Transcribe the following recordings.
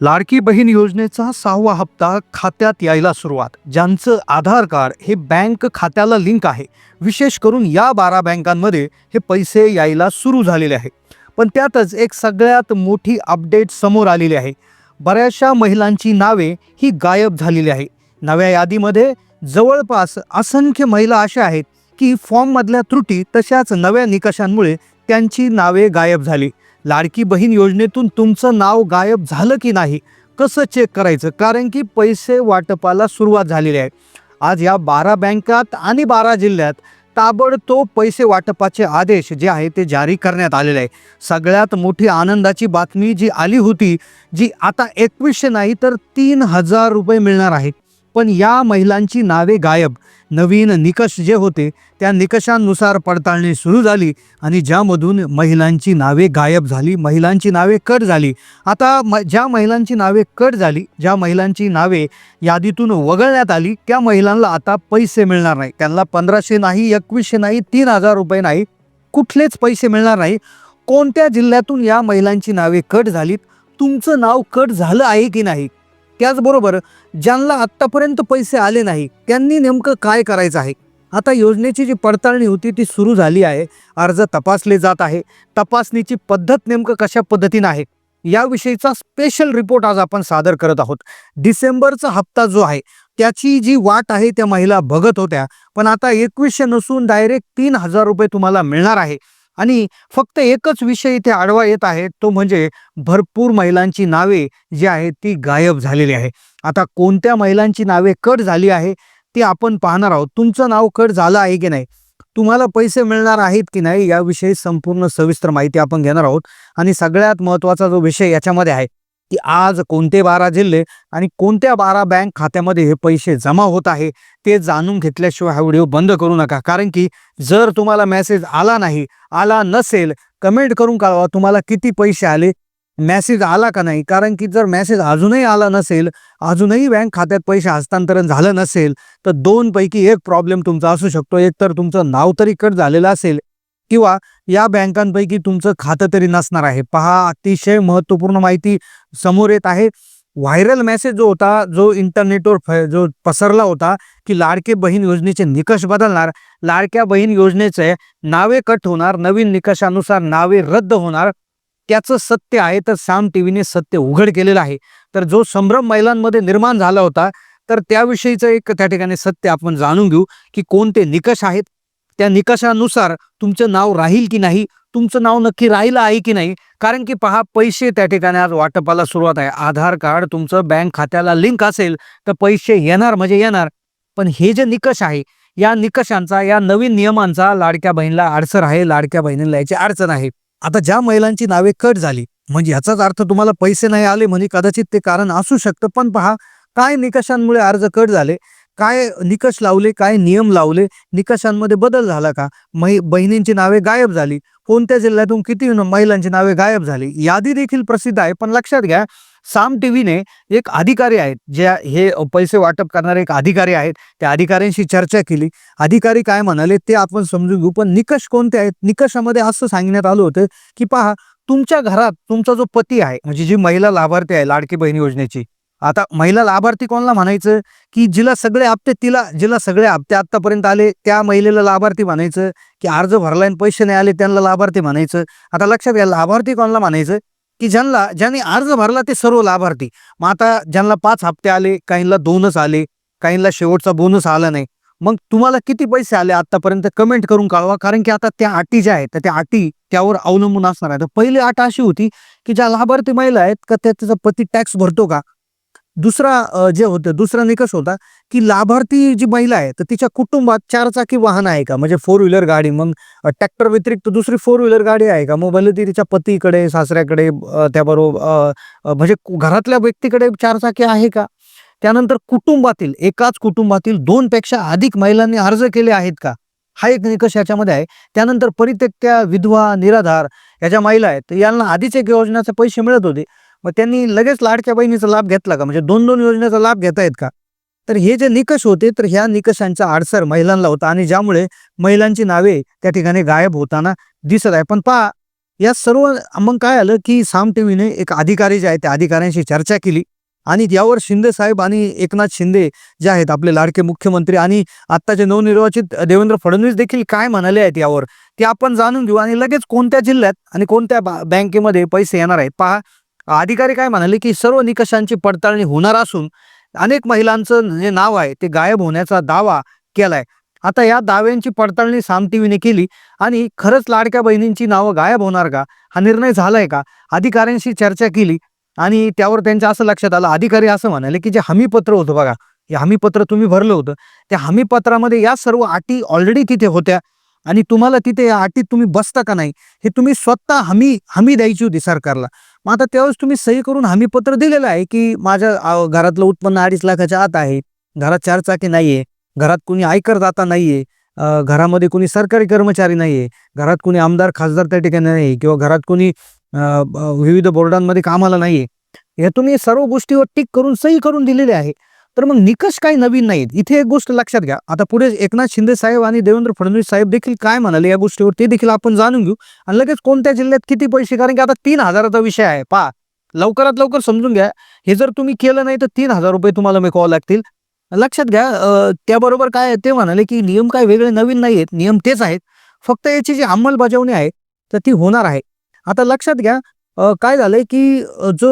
लाडकी बहीण योजनेचा सहावा हप्ता खात्यात यायला सुरुवात. ज्यांचं आधार कार्ड हे बँक खात्याला लिंक आहे. विशेष करून या बारा बँकांमध्ये हे पैसे यायला सुरू झालेले आहे. पण त्यातच एक सगळ्यात मोठी अपडेट समोर आलेली आहे. बऱ्याचशा महिलांची नावे ही गायब झालेली आहे. नव्या यादीमध्ये जवळपास असंख्य महिला अशा आहेत की फॉर्ममधल्या त्रुटी तशाच नव्या निकषांमुळे त्यांची नावे गायब झाली. लाडकी बहीण योजनेतून तुमचं नाव गायब झालं की नाही? कसं चेक करायचं? कारण की पैसे वाटपाला सुरुवात झालेली आहे. आज या बारा बँकात आणि बारा जिल्ह्यात ताबडतोब पैसे वाटपाचे आदेश जे आहे ते जारी करण्यात आलेले आहे. सगळ्यात मोठी आनंदाची बातमी जी आली होती जी आता एकवीसशे नाही तर तीन हजार रुपये मिळणार आहेत पण या महिलांची नावे गायब. नवीन निकष जे होते त्या निकषांनुसार पडताळणी सुरू झाली आणि ज्यामधून महिलांची नावे गायब झाली महिलांची नावे कट झाली. आता म ज्या महिलांची नावे कट झाली ज्या महिलांची नावे यादीतून वगळण्यात आली त्या महिलांना आता पैसे मिळणार नाही. त्यांना पंधराशे नाही एकवीसशे नाही तीन हजार रुपये नाही कुठलेच पैसे मिळणार नाही. कोणत्या जिल्ह्यातून या महिलांची नावे कट झालीत तुमचं नाव कट झालं आहे की नाही? त्याचबरोबर ज्यांना आत्तापर्यंत पैसे आले नाही त्यांनी नेमकं काय करायचं आहे? आता योजनेची जी पडताळणी होती ती सुरू झाली आहे. अर्ज तपासले जात आहे. तपासणीची पद्धत नेमकं कशा पद्धतीनं आहे? याविषयीचा स्पेशल रिपोर्ट आज आपण सादर करत आहोत. डिसेंबरचा हप्ता जो आहे त्याची जी वाट आहे त्या महिला बघत होत्या. पण आता एकवीसशे नसून डायरेक्ट तीन हजार रुपये तुम्हाला मिळणार आहे. आणि फक्त एकच विषय इथे आडवा येत आहे तो म्हणजे भरपूर महिलांची नावे जी आहेत ती गायब झालेली आहे. आता कोणत्या महिलांची नावे कट झाली आहे ती आपण पाहणार आहोत. तुमचं नाव कट झालं आहे की नाही? तुम्हाला पैसे मिळणार आहेत की नाही याविषयी संपूर्ण सविस्तर माहिती आपण घेणार आहोत. आणि सगळ्यात महत्त्वाचा जो विषय याच्यामध्ये आहे की आज कोणते बारा जिल्हे आणि कोणत्या बारा बँक खात्यामध्ये हे पैसे जमा होत आहे ते जाणून घेतल्याशिवाय हा व्हिडिओ बंद करू नका. कारण की जर तुम्हाला मेसेज आला नाही आला नसेल कमेंट करून कळवा तुम्हाला किती पैसे आले मेसेज आला का नाही. कारण की जर मेसेज अजूनही आला नसेल अजूनही बँक खात्यात पैसे हस्तांतरण झालं नसेल तर दोनपैकी एक प्रॉब्लेम तुमचा असू शकतो. एक तर तुमचं नाव तरी कट झालेलं असेल किंवा या बँकांपैकी तुमचं खातं तरी नसणार आहे. पहा अतिशय महत्त्वपूर्ण माहिती समोर येत आहे. व्हायरल मेसेज जो होता जो इंटरनेटवर फ- जो पसरला होता की लाडके बहीण योजनेचे निकष बदलणार लाडक्या बहीण योजनेचे नावे कट होणार नवीन निकषानुसार नावे रद्द होणार त्याचं सत्य आहे तर साम टी व्हीने सत्य उघड केलेलं आहे. तर जो संभ्रम महिलांमध्ये निर्माण झाला होता तर त्याविषयीचं एक त्या ठिकाणी सत्य आपण जाणून घेऊ की कोणते निकष आहेत त्या निकषानुसार तुमचं नाव राहील की नाही तुमचं नाव नक्की राहिलं आहे की नाही कारण की पहा पैसे त्या ठिकाणी आज वाटपाला सुरुवात आहे. आधार कार्ड तुमचं बँक खात्याला लिंक असेल तर पैसे येणार म्हणजे येणार. पण हे जे निकष आहे या निकषांचा या नवीन नियमांचा लाडक्या बहिणीला अडचण आहे लाडक्या बहिणीला याची अडचण आहे. आता ज्या महिलांची नावे कट झाली म्हणजे याचाच अर्थ तुम्हाला पैसे नाही आले म्हणजे कदाचित ते कारण असू शकतं. पण पहा काय निकषांमुळे अर्ज कट झाले? काय निकष लावले काय नियम लावले निकषांमध्ये बदल झाला का? मै बहिणींची नावे गायब झाली. कोणत्या जिल्ह्यातून किती महिलांची नावे गायब झाली? यादी देखील प्रसिद्ध आहे पण लक्षात घ्या साम टी व्हीने एक अधिकारी आहेत ज्या हे पैसे वाटप करणारे एक अधिकारी आहेत. त्या अधिकाऱ्यांशी चर्चा केली. अधिकारी काय म्हणाले ते आपण समजून घेऊ पण निकष कोणते आहेत? निकषामध्ये असं सांगण्यात आलं होतं की पहा तुमच्या घरात तुमचा जो पती आहे म्हणजे जी महिला लाभार्थी आहे लाडकी बहीण योजनेची आता महिला लाभार्थी कोणाला म्हणायचं? की जिला सगळे हप्ते तिला जिला सगळे हप्ते आत्तापर्यंत आले त्या महिलेला लाभार्थी म्हणायचं. की अर्ज भरला आणि पैसे नाही आले त्यांना लाभार्थी म्हणायचं. आता लक्षात घ्या लाभार्थी कोणाला म्हणायचं? की ज्यांना ज्यांनी अर्ज भरला ते सर्व लाभार्थी. मग आता ज्यांना पाच हप्ते आले काहींना दोनच आले काहींना शेवटचा बोनस आला नाही. मग तुम्हाला किती पैसे आले आतापर्यंत कमेंट करून कळवा. कारण की आता त्या अटी ज्या आहेत तर त्या अटी त्यावर अवलंबून असणार आहे. तर पहिली अट अशी होती की ज्या लाभार्थी महिला आहेत का त्या त्याचा पती टॅक्स भरतो का? दुसरा जे होतं दुसरा निकष होता की लाभार्थी जी महिला आहे तर तिच्या कुटुंबात चारचाकी वाहन आहे का? म्हणजे फोर व्हीलर गाडी मग ट्रॅक्टर व्यतिरिक्त दुसरी फोर व्हीलर गाडी आहे का? मग भले ती तिच्या पतीकडे सासऱ्याकडे त्याबरोबर म्हणजे घरातल्या व्यक्तीकडे चारचाकी आहे का? त्यानंतर कुटुंबातील एकाच कुटुंबातील दोन पेक्षा अधिक महिलांनी अर्ज केले आहेत का? हा एक निकष याच्यामध्ये आहे. त्यानंतर परित्यक्त्या विधवा निराधार याच्या महिला आहेत तर यांना आधीच एक योजनाचे पैसे मिळत होते. मग त्यांनी लगेच लाडक्या बहिणीचा लाभ घेतला का? म्हणजे दोन दोन योजनेचा लाभ घेता येत का? तर हे जे निकष होते तर ह्या निकषांचा आडसर महिलांना होता आणि ज्यामुळे महिलांची नावे त्या ठिकाणी गायब होताना दिसत आहे. पण पहा या सर्व मग काय आलं की साम टी व्हीने एक अधिकारी जे आहे त्या अधिकाऱ्यांशी चर्चा केली आणि यावर शिंदे साहेब आणि एकनाथ शिंदे जे आहेत आपले लाडके मुख्यमंत्री आणि आत्ताचे नवनिर्वाचित देवेंद्र फडणवीस देखील काय म्हणाले आहेत यावर ते आपण जाणून घेऊ आणि लगेच कोणत्या जिल्ह्यात आणि कोणत्या बा- बँकेमध्ये पैसे येणार आहेत. पहा अधिकारी काय म्हणाले की सर्व निकषांची पडताळणी होणार असून अनेक महिलांचं जे नाव आहे ते गायब होण्याचा दावा केलाय. आता या दाव्यांची पडताळणी साम टीव्हीने केली आणि खरंच लाडक्या बहिणींची नावं गायब होणार का? हा निर्णय झालाय का? अधिकाऱ्यांशी चर्चा केली आणि त्यावर त्यांच्या असं लक्षात आलं. अधिकारी असं म्हणाले की जे हमीपत्र होतं बघा हे हमीपत्र तुम्ही भरलं होतं. त्या हमीपत्रामध्ये या सर्व अटी ऑलरेडी तिथे होत्या आणि तुम्हाला तिथे या अटीत तुम्ही बसता का नाही हे तुम्ही स्वतः हमी हमी द्यायची होती सरकारला. मग आता त्यावेळेस तुम्ही सही करून हमीपत्र दिलेलं आहे की माझ्या घरातलं उत्पन्न अडीच लाखाच्या आत आहे घरात चार चाकी नाहीये घरात कुणी आयकर दाता नाहीये आहे घरामध्ये कुणी सरकारी कर्मचारी नाहीये घरात कुणी आमदार खासदार त्या ठिकाणी नाही किंवा घरात कुणी विविध बोर्डांमध्ये कामाला नाहीये या तुम्ही सर्व गोष्टीवर टिक करून सही करून दिलेले आहे. तर मग निकष काही नवीन नाहीत. इथे एक गोष्ट लक्षात घ्या. आता पुढे एकनाथ शिंदे साहेब आणि देवेंद्र फडणवीस साहेब देखील काय म्हणाले या गोष्टीवर ते देखील आपण जाणून घेऊ. आणि लगेच कोणत्या जिल्ह्यात किती पैसे कारण की आता तीन हजाराचा विषय आहे. पा लवकरात लवकर समजून घ्या. हे जर तुम्ही केलं नाही तर तीन हजार रुपये तुम्हाला मिळवावं लागतील. लक्षात घ्या त्याबरोबर काय ते म्हणाले की नियम काय वेगळे नवीन नाही आहेत नियम तेच आहेत. फक्त याची जी अंमलबजावणी आहे तर ती होणार आहे. आता लक्षात घ्या काय झालंय की जो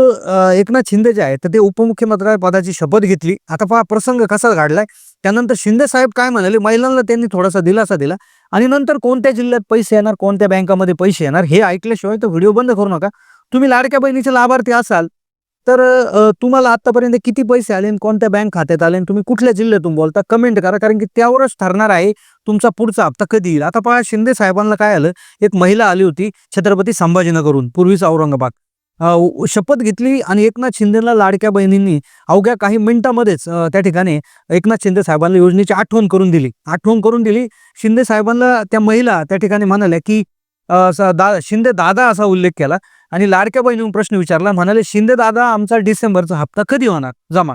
एकनाथ शिंदे जे आहे तर ते उपमुख्यमंत्री पदाची शपथ घेतली. आता पहा प्रसंग कसा घडलाय? त्यानंतर शिंदे साहेब काय म्हणाले? महिलांना त्यांनी थोडासा दिलासा दिला. आणि नंतर कोणत्या जिल्ह्यात पैसे येणार कोणत्या बँकामध्ये पैसे येणार हे ऐकल्याशिवाय तो व्हिडिओ बंद करू नका. तुम्ही लाडक्या बहिणीचे लाभार्थी असाल तर तुम्हाला आतापर्यंत किती पैसे आले आणि कोणत्या बँक खात्यात आले आणि तुम्ही कुठल्या जिल्ह्यातून बोलता? कमेंट करा कारण की त्यावरच ठरणार आहे तुमचा पुढचा हप्ता कधी येईल. आता पहा शिंदे साहेबांना काय आलं? एक महिला आली होती छत्रपती संभाजीनगरहून पूर्वीच औरंगाबाद. शपथ घेतली आणि एकनाथ शिंदेला लाडक्या बहिणींनी अवघ्या काही मिनिटांमध्येच त्या ठिकाणी एकनाथ शिंदे साहेबांना योजनेची आठवण करून दिली. आठवण करून दिली. शिंदे साहेबांना त्या महिला त्या ठिकाणी म्हणाल्या की दा शिंदे दादा असा उल्लेख केला. आणि लाडक्या बहिणीहून प्रश्न विचारला म्हणाले शिंदे दादा आमचा डिसेंबरचा हप्ता कधी होणार? जमा.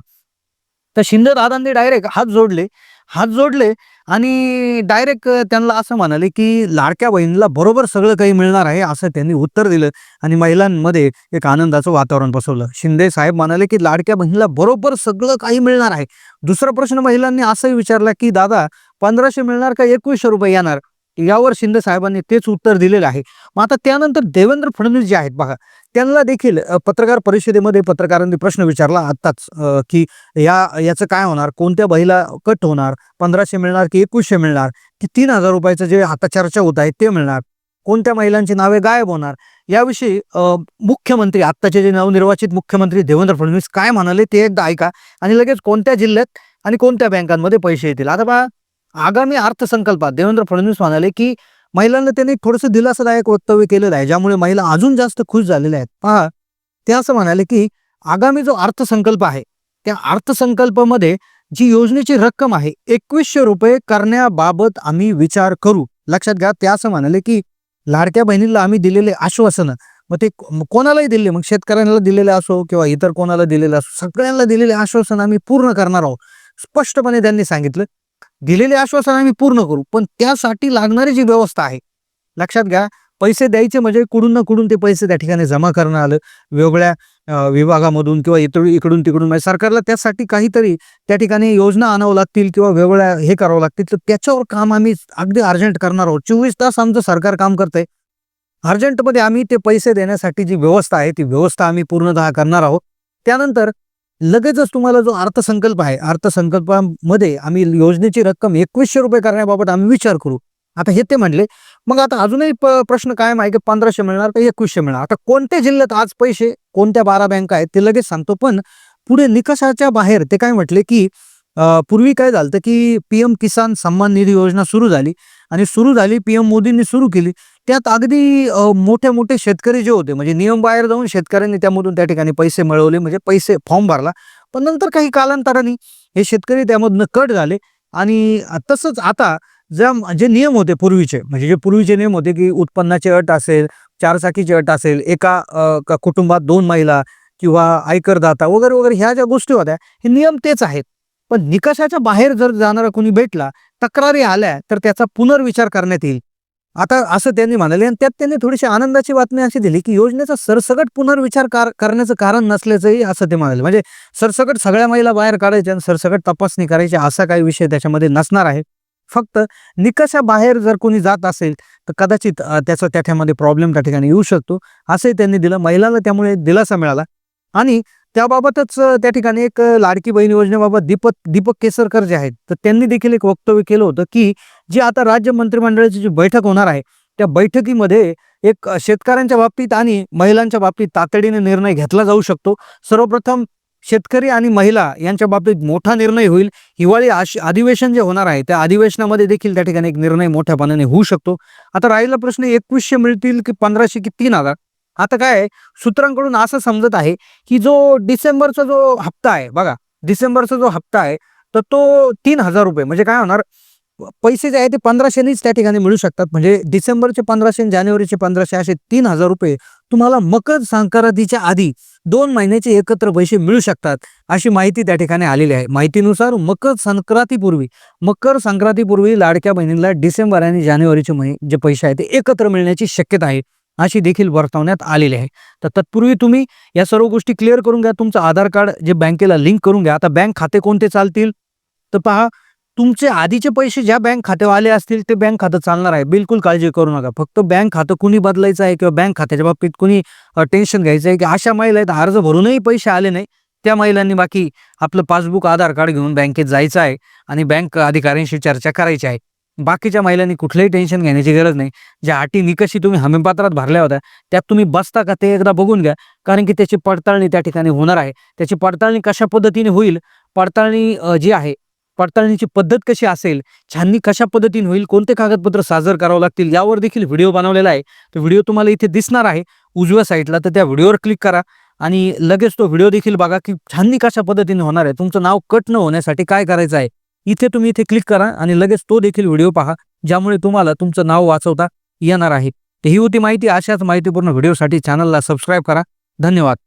तर शिंदे दादांनी डायरेक्ट हात जोडले हात जोडले आणि डायरेक्ट त्यांना असं म्हणाले की लाडक्या बहिणीला बरोबर सगळं काही मिळणार आहे असं त्यांनी उत्तर दिलं आणि महिलांमध्ये एक आनंदाचं वातावरण बसवलं शिंदे साहेब म्हणाले की लाडक्या बहिणीला बरोबर सगळं काही मिळणार आहे. दुसरा प्रश्न महिलांनी असंही विचारला की दादा पंधराशे मिळणार का? एकवीसशे रुपये येणार. यावर शिंदे साहेबांनी तेच उत्तर दिलेलं आहे. मग आता त्यानंतर देवेंद्र फडणवीस जे आहेत बघा त्यांना देखील पत्रकार परिषदेमध्ये पत्रकारांनी प्रश्न विचारला आत्ताच की या याचं काय होणार? कोणत्या बहीला कट होणार? पंधराशे मिळणार की एकवीसशे मिळणार? की तीन हजार रुपयाचं जे आता चर्चा होत आहे ते मिळणार? कोणत्या महिलांची नावे गायब होणार? याविषयी मुख्यमंत्री आत्ताचे जे नवनिर्वाचित मुख्यमंत्री देवेंद्र फडणवीस काय म्हणाले ते एकदा ऐका. आणि लगेच कोणत्या जिल्ह्यात आणि कोणत्या बँकांमध्ये पैसे येतील? आता पहा आगामी अर्थसंकल्पात देवेंद्र फडणवीस म्हणाले की महिलांना त्यांनी थोडंसं दिलासादायक वक्तव्य केलेलं आहे ज्यामुळे महिला अजून जास्त खुश झालेल्या आहेत. पहा ते असं म्हणाले की आगामी जो अर्थसंकल्प आहे त्या अर्थसंकल्पामध्ये जी योजनेची रक्कम आहे एकवीसशे रुपये करण्याबाबत आम्ही विचार करू. लक्षात घ्या ते असं म्हणाले की लाडक्या बहिणीला आम्ही दिलेले आश्वासनं मग ते कोणालाही दिले मग शेतकऱ्यांना दिलेले असो किंवा इतर कोणाला दिलेले असो सगळ्यांना दिलेले आश्वासन आम्ही पूर्ण करणार आहोत. स्पष्टपणे त्यांनी सांगितलं. दिलेले आश्वासन आम्ही पूर्ण करू पण त्यासाठी लागणारी जी व्यवस्था आहे लक्षात घ्या पैसे द्यायचे म्हणजे कुठून ना कुठून ते पैसे त्या ठिकाणी जमा करणं आलं. वेगवेगळ्या विभागामधून किंवा इतर इकडून तिकडून म्हणजे सरकारला त्यासाठी काहीतरी त्या ठिकाणी योजना आणावं लागतील किंवा वेगवेगळ्या हे करावं लागतील तर त्याच्यावर काम आम्ही अगदी अर्जंट करणार आहोत. चोवीस तास आमचं सरकार काम करतंय. अर्जंटमध्ये आम्ही ते पैसे देण्यासाठी जी व्यवस्था आहे ती व्यवस्था आम्ही पूर्णतः करणार आहोत. त्यानंतर लगेचच तुम्हाला जो अर्थसंकल्प आहे अर्थसंकल्पामध्ये आम्ही योजनेची रक्कम एकवीसशे रुपये करण्याबाबत आम्ही विचार करू. आता हे ते म्हणले मग आता अजूनही प- प्रश्न कायम आहे की पंधराशे मिळणार का एकवीसशे मिळणार? आता कोणत्या जिल्ह्यात आज पैसे कोणत्या बारा बँका आहेत ते लगेच सांगतो पण पुढे निकषाच्या बाहेर ते काय म्हटले की पूर्वी काय झालं की पीएम किसान सन्मान निधी योजना सुरू झाली. आणि सुरू झाली पीएम मोदींनी सुरू केली. त्यात अगदी मोठे मोठे शेतकरी जे होते म्हणजे नियम बाहेर जाऊन शेतकऱ्यांनी त्यामधून त्या ठिकाणी पैसे मिळवले म्हणजे पैसे फॉर्म भरला. पण नंतर काही कालांतराने हे शेतकरी त्यामधनं कट झाले. आणि तसंच आता ज्या जे नियम होते पूर्वीचे म्हणजे जे पूर्वीचे नियम होते की उत्पन्नाची अट असेल चारचाकीची अट असेल एका कुटुंबात दोन महिला किंवा आयकरदाता वगैरे वगैरे ह्या ज्या गोष्टी होत्या हे नियम तेच आहेत. पण निकषाच्या बाहेर जर जाणारा कोणी भेटला तक्रारी आल्या तर त्याचा पुनर्विचार करण्यात येईल. आता असं त्यांनी म्हणाले आणि त्यात त्यांनी थोडीशी आनंदाची बातमी अशी दिली की योजनेचा सरसकट पुनर्विचार कार करण्याचं कारण नसल्याचंही असं ते म्हणाले. म्हणजे सरसकट सगळ्या महिला बाहेर काढायच्या आणि सरसगट तपासणी करायची असा काही विषय त्याच्यामध्ये नसणार आहे. फक्त निकषाबाहेर जर कोणी जात असेल तर कदाचित त्याचा त्याच्यामध्ये प्रॉब्लेम त्या ठिकाणी येऊ शकतो. असंही त्यांनी दिलं. महिलाला त्यामुळे दिलासा मिळाला. आणि त्याबाबतच त्या ठिकाणी एक लाडकी बहीण योजनेबाबत दीपक दीपक केसरकर जे आहेत तर त्यांनी देखील एक वक्तव्य केलं होतं की जी आता राज्य मंत्रिमंडळाची जी बैठक होणार आहे त्या बैठकीमध्ये एक शेतकऱ्यांच्या बाबतीत आणि महिलांच्या बाबतीत तातडीने निर्णय घेतला जाऊ शकतो. सर्वप्रथम शेतकरी आणि महिला यांच्या बाबतीत मोठा निर्णय होईल. हिवाळी अधिवेशन जे होणार आहे त्या अधिवेशनामध्ये देखील त्या ठिकाणी एक निर्णय मोठ्या पाण्याने होऊ शकतो. आता राहिला प्रश्न एकवीसशे मिळतील की पंधराशे की तीन हजार? आता काय आहे, सूत्रांकडून असं समजत आहे की जो डिसेंबरचा जो हप्ता आहे बघा डिसेंबरचा जो हप्ता आहे तर तो तीन हजार रुपये. म्हणजे काय होणार? पैसे जे आहे ते पंधराशेनीच त्या ठिकाणी मिळू शकतात. म्हणजे डिसेंबरचे पंधराशे आणि जानेवारीचे पंधराशे असे तीन हजार रुपये तुम्हाला मकर संक्रांतीच्या आधी दोन महिन्याचे एकत्र पैसे मिळू शकतात अशी माहिती त्या ठिकाणी आलेली आहे. माहितीनुसार मकर संक्रांतीपूर्वी मकर संक्रांतीपूर्वी लाडक्या बहिणींना डिसेंबर आणि जानेवारीचे महि जे पैसे आहेत ते एकत्र मिळण्याची शक्यता आहे. अशी देखील वर्तवण्यात आलेली आहे. तर तत्पूर्वी तुम्ही या सर्व गोष्टी क्लिअर करून घ्या. तुमचं आधार कार्ड जे बँकेला लिंक करून घ्या. आता बँक खाते कोणते चालतील? तर पहा तुमचे आधीचे पैसे ज्या बँक खात्यावर आले असतील ते बँक खातं चालणार आहे. बिलकुल काळजी करू नका. फक्त बँक खातं कुणी बदलायचं आहे किंवा बँक खात्याच्या बाबतीत कुणी टेन्शन घ्यायचं आहे की अशा महिला आहेत अर्ज भरूनही पैसे आले नाही. त्या महिलांनी बाकी आपलं पासबुक आधार कार्ड घेऊन बँकेत जायचं आहे आणि बँक अधिकाऱ्यांशी चर्चा करायची आहे. बाकीच्या महिलांनी कुठलंही टेन्शन घेण्याची गरज नाही. ज्या अटी निकषी तुम्ही हमीपात्रात भरल्या होत्या त्यात तुम्ही बसता का ते एकदा बघून घ्या. कारण की त्याची पडताळणी त्या ठिकाणी होणार आहे. त्याची पडताळणी कशा पद्धतीने होईल? पडताळणी जी आहे पडताळणीची पद्धत कशी असेल? छाननी कशा पद्धतीने होईल? कोणते कागदपत्र सादर करावं लागतील? यावर देखील व्हिडिओ बनवलेला आहे. तो व्हिडिओ तुम्हाला इथे दिसणार आहे. उजव्या साईडला तर त्या व्हिडिओवर क्लिक करा. आणि लगेच तो व्हिडिओ देखील बघा की छाननी कशा पद्धतीने होणार आहे. तुमचं नाव कट न होण्यासाठी काय करायचं आहे? इथे तुम्ही इथे क्लिक करा आणि लगेच तो देखील व्हिडिओ पहा ज्यामुळे तुम्हाला तुमचं नाव वाचवता येणार आहे. ही होती माहिती. अशाच माहितीपूर्ण व्हिडिओसाठी चॅनलला सबस्क्राईब करा. धन्यवाद.